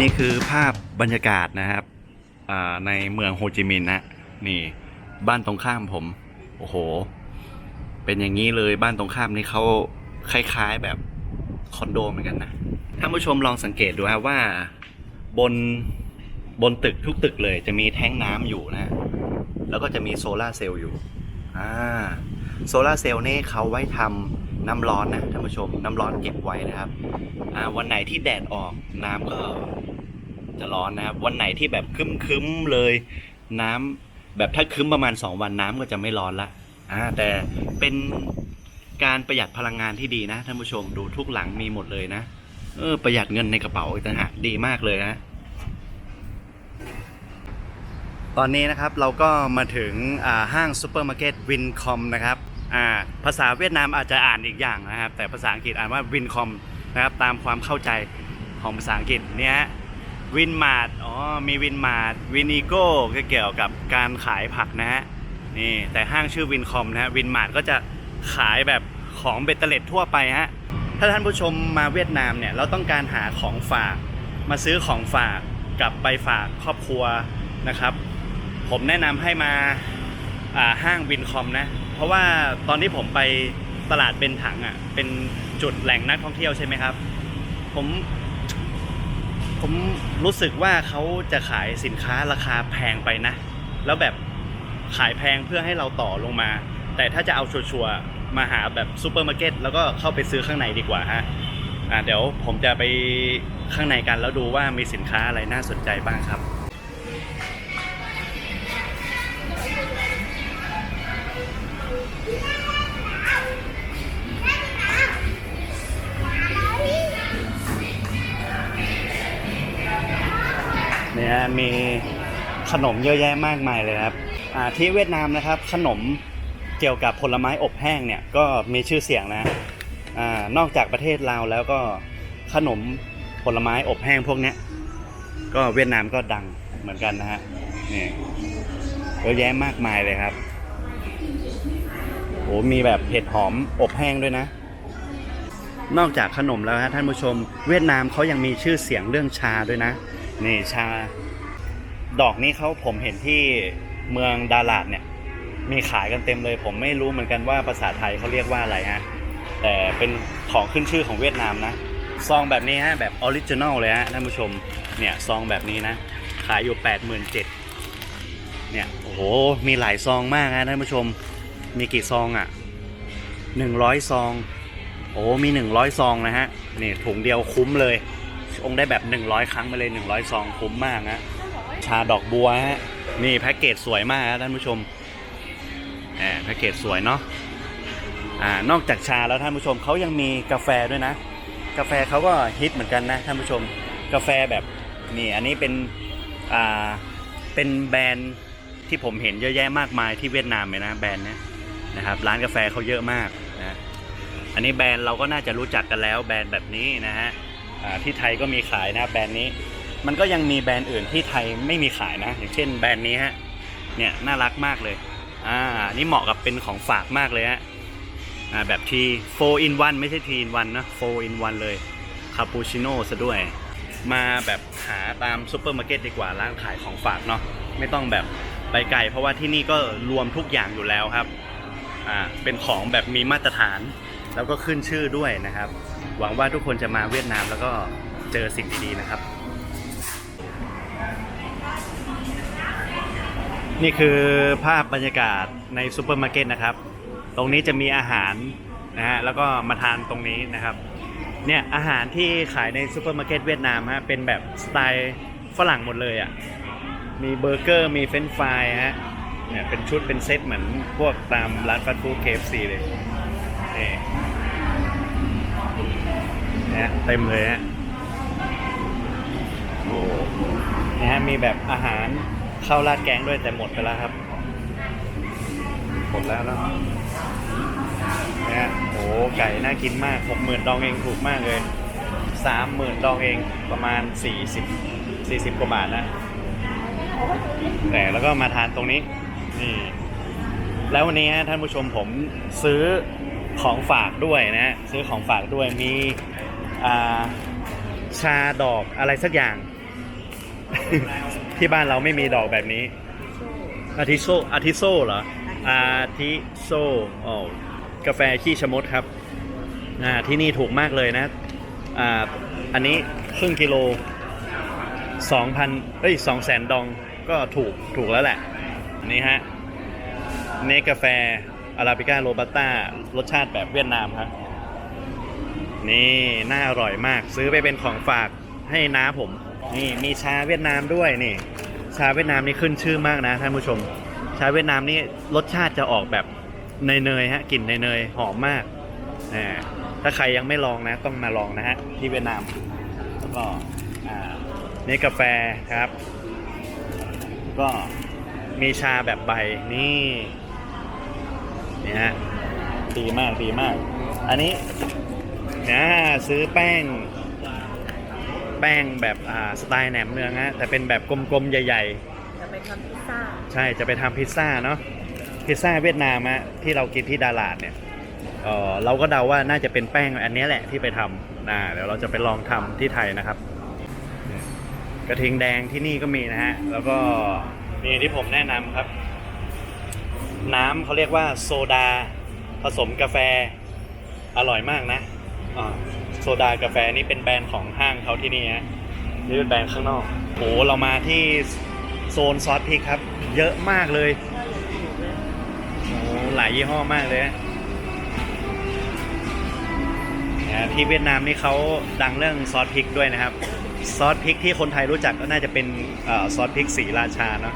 นี่คือภาพบรรยากาศนะครับในเมืองโฮจิมินห์นะนี่บ้านตรงข้ามผม โอ้โห เป็นอย่างนี้เลยบ้านตรงข้ามนี่เขาคล้าย ๆแบบคอนโดเหมือนกันนะท่านผู้ชมลองสังเกตดูครับว่าบนบนตึกทุกตึกเลยจะมีแท้งน้ำอยู่นะ แล้วก็จะมีโซลาเซลล์อยู่อ่าโซลาเซลล์นี่เขาไว้ทำ น้ำร้อนนะท่านผู้ชม น้ำร้อนเก็บไว้นะครับวันไหนที่แดดออกน้ำก็จะร้อนนะครับ วันไหนที่แบบคึ้มๆเลย น้ำแบบถ้าคึ้มประมาณ 2 วันน้ำก็จะไม่ร้อนละแต่เป็นการประหยัดพลังงานที่ดีนะท่านผู้ชมดูทุกหลังมีหมดเลยนะเออประหยัดเงินในกระเป๋าอีกต่างหากดีมากเลยนะตอนนี้นะครับเราก็มาถึงห้างซูเปอร์มาร์เก็ตวินคอมนะครับ อ่าภาษาเวียดนามอาจจะอ่านอีกอย่างนะครับ แต่ภาษาอังกฤษอ่านว่าวินคอมนะครับตามความเข้าใจของภาษาอังกฤษเนี่ยวินมาร์ทอ๋อมีวินมาร์ทวินิโก้ก็เกี่ยวกับการขายผักนะฮะนี่แต่ห้างชื่อวินคอมนะฮะวินมาร์ทก็จะขายแบบของเบตเตอร์เล็ดทั่วไปฮะถ้าท่านผู้ชมมาเวียดนามเนี่ยเราต้องการหาของฝาก มาซื้อของฝากกลับไปฝากครอบครัวนะครับ ผมแนะนำให้มาห้างวินคอมนะ เพราะว่าตอนที่ผมไปตลาดเบนถังอะ เป็นจุดแหล่งนักท่องเที่ยวใช่ไหมครับ ผม ผมรู้สึกว่าเขาจะขายสินค้าราคาแพงไปนะ แล้วแบบขายแพงเพื่อให้เราต่อลงมา แต่ถ้าจะเอาชัวร์ๆมาหาแบบซูเปอร์มาร์เก็ตแล้วก็เข้าไปซื้อข้างในดีกว่าฮะอ่า เดี๋ยวผมจะไปข้างในกันแล้วดูว่ามีสินค้าอะไรน่าสนใจบ้างครับ มีขนมเยอะแยะมากมายเลยครับที่เวียดนามนะครับขนมเกี่ยวกับผลไม้อบแห้งเนี่ยก็มีชื่อเสียงนะอนอกจากประเทศลาวแล้วก็ขนมผลไม้อบแห้งพวกนี้ก็เวียดนามก็ดังเหมือนกันนะฮะนี่เยอะแยะมากมายเลยครับโอ้มีแบบเห็ดหอมอบแห้งด้วยนะ นอกจากขนมแล้วฮะท่านผู้ชม เวียดนามเขายังมีชื่อเสียงเรื่องชาด้วยนะ นี่ชา ดอกนี้เขาผมเห็นที่เมืองดาลาดเนี่ย มีขายกันเต็มเลย ผมไม่รู้เหมือนกันว่าภาษาไทยเขาเรียกว่าอะไรฮะแต่เป็นของขึ้นชื่อของเวียดนามนะซองแบบนี้ฮะแบบออริจินอลเลยฮะท่านผู้ชมเนี่ยซองแบบนี้นะ ขายอยู่ 8 7 0 0 0เนี่ยโอ้โหมีหลายซองมากฮะท่านผู้ชมมีกี่ซองอะ 100 ซอง โอ้มี 100 ซองนะฮะนี่ถุงเดียวคุ้มเลยองได้แบบ 100 ครั้งไปเลย 100 ซองคุ้มมากนะาดอกบัวฮะนี่แพ็กเกจสวยมากฮะท่านผู้ชมแหมแพ็กเกจสวยเนาะอ่านอกจากชาแล้วท่านผู้ชมเขายังมีกาแฟด้วยนะ กาแฟเขาก็ฮิตเหมือนกันนะท่านผู้ชม กาแฟแบบนี่อันนี้เป็นอ่าเป็นแบรนด์ที่ผมเห็นเยอะแยะมากมายที่เวียดนามเลยนะแบรนด์นี้นะครับร้านกาแฟเขาเยอะมากนะอันนี้แบรนด์เราก็น่าจะรู้จักกันแล้วแบรนด์แบบนี้นะฮะที่ไทยก็มีขายนะแบรนด์นี้ มันก็ยังมีแบรนด์อื่นที่ไทยไม่มีขายนะ อย่างเช่นแบรนด์นี้ฮะเนี่ยน่ารักมากเลยอ่านี่เหมาะกับเป็นของฝากมากเลยฮะอ่าแบบที4 in 1ไม่ใช่ที in 1นะ4 in 1เลยคาปูชิโน่ซะด้วย มาแบบหาตามซูเปอร์มาร์เก็ตดีกว่าร้านขายของฝากเนาะไม่ต้องแบบไปไกลเพราะว่าที่นี่ก็รวมทุกอย่างอยู่แล้วครับอ่าเป็นของแบบมีมาตรฐานแล้วก็ขึ้นชื่อด้วยนะครับ หวังว่าทุกคนจะมาเวียดนามแล้วก็เจอสิ่งดีๆนะครับ นี่คือภาพบรรยากาศในซูเปอร์มาร์เก็ตนะครับ ตรงนี้จะมีอาหารนะฮะแล้วก็มาทานตรงนี้นะครับ เนี่ยอาหารที่ขายในซูเปอร์มาร์เก็ตเวียดนามฮะเป็นแบบสไตล์ฝรั่งหมดเลยอะ่ะ มีเบอร์เกอร์มีเฟรนช์ฟรายฮะ เนี่ยเป็นชุดเป็นเซตเหมือนพวกตามร้านฟาสต์ฟู้ด KFC เลยนี่เนี่ยเต็มเลยฮะโอ้นี่ยฮะมีแบบอาหาร ข้าวราดแกงด้วยแต่หมดไปแล้วครับ หมดแล้วเนาะนี่ยโอ้ไก่น่ากินมากหกหมื่นดองเองถูกมากเลยสามหมื่นดองเองประมาณสี่สิบสี่สิบกว่าบาทนะแต่แล้วก็มาทานตรงนี้นี่แล้ววันนี้ฮะท่านผู้ชมผมซื้อของฝากด้วยนะฮะซื้อของฝากด้วยมีอ่าชาดอกอะไรสักอย่าง ที่บ้านเราไม่มีดอกแบบนี้ อาทิโซอาทิโซเหรอ อาทิโซอ๋อกาแฟขี้ชะมดครับอ่าที่นี่ถูกมากเลยนะอ่าอันนี้ครึ่งกิโลสองพันเอ้ยสองแสนดองก็ถูกถูกแล้วแหละอันนี้ฮะเนกาแฟอาราบิก้าโรบัสต้ารสชาติแบบเวียดนามครับนี่ น่าอร่อยมากซื้อไปเป็นของฝากให้น้าผม นี่มีชาเวียดนามด้วยนี่ ชาเวียดนามนี่ขึ้นชื่อมากนะท่านผู้ชม ชาเวียดนามนี่รสชาติจะออกแบบเนยๆฮะกลิ่นเนยๆหอมมากอ่ถ้าใครยังไม่ลองนะต้องมาลองนะฮะที่เวียดนามแล้วก็นี่กาแฟครับ ก็มีชาแบบใบนี่นี่ฮะดีมากดีมาก อันนี้นะซื้อแป้ง แป้งแบบอ่าสไตล์แหนมเนืองฮะแต่เป็นแบบกลมๆ ใหญ่ จะไปทำพิซซ่าๆ ใช่จะไปทำพิซซ่าเนาะพิซซ่าเวียดนามฮะที่เรากินที่ดาลาดเนี่ยเออเราก็เดาว่าน่าจะเป็นแป้งอันเนี้ยแหละที่ไปทำนะเดี๋ยวเราจะไปลองทำที่ไทยนะครับ กระทิงแดงที่นี่ก็มีนะฮะ แล้วก็มีที่ผมแนะนำครับ น้ำเขาเรียกว่าโซดา ผสมกาแฟอร่อยมากนะอ่า โซดากาแฟนี่เป็นแบรนด์ของห้างเขาที่นี่ฮะนี่เป็นแบรนด์ข้างนอกโหเรามาที่โซนซอสพริกครับ เยอะมากเลยโอ้หลายยี่ห้อมากเลยฮะเนี่ยที่เวียดนามนี่เขาดังเรื่องซอสพริกด้วยนะครับ ซอสพริกที่คนไทยรู้จักก็น่าจะเป็นเอ่อซอสพริกสีราชาเนาะ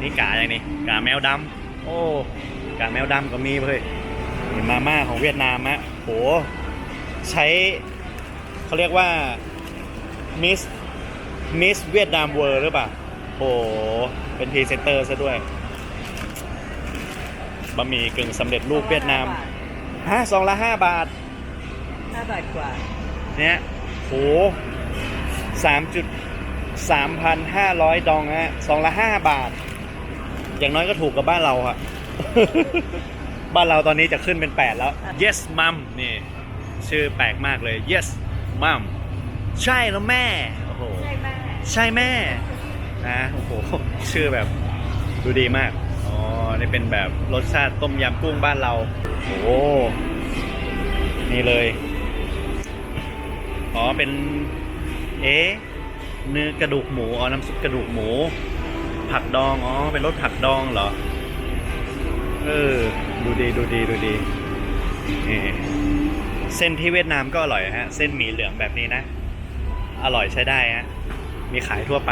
นี่กาอย่างนี้กาแมวดำโอ้กาแมวดำก็มีเพื่อนนี่มาม่าของเวียดนามอะโหใช้ เขาเรียกว่ามิสมิสเวียดนามเวิร์หรือเปล่าโหเป็นพรีเซนเตอร์ซะด้วยบะหมี่กึ่งสำเร็จรูปเวียดนามฮะซองละห้าบาทห้าบาทกว่า เนี่ยโหสามจุดสามพันห้าร้อยดองฮะสองละห้าบาท อย่างน้อยก็ถูกกับบ้านเราอะบ้านเราตอนนี้จะขึ้นเป็นแปดแล้ว yes mom นี่ ชื่อแปลกมากเลย yes mom ใช่แล้วแม่โอ้โหใช่ไหมใช่แม่นะโอ้โหชื่อแบบดูดีมากอ๋อนี่เป็นแบบรสชาติต้มยำกุ้งบ้านเราโอ้โหนี่เลยอ๋อเป็นเอ๊ะเนื้อกระดูกหมูอ๋อน้ำซุปกระดูกหมู ผักดองอ๋อเป็นรสผักดองเหรอเออดูดีดูดีดูดีนี่ เส้นที่เวียดนามก็อร่อยฮะ เส้นหมี่เหลืองแบบนี้นะ อร่อยใช้ได้ฮะ มีขายทั่วไป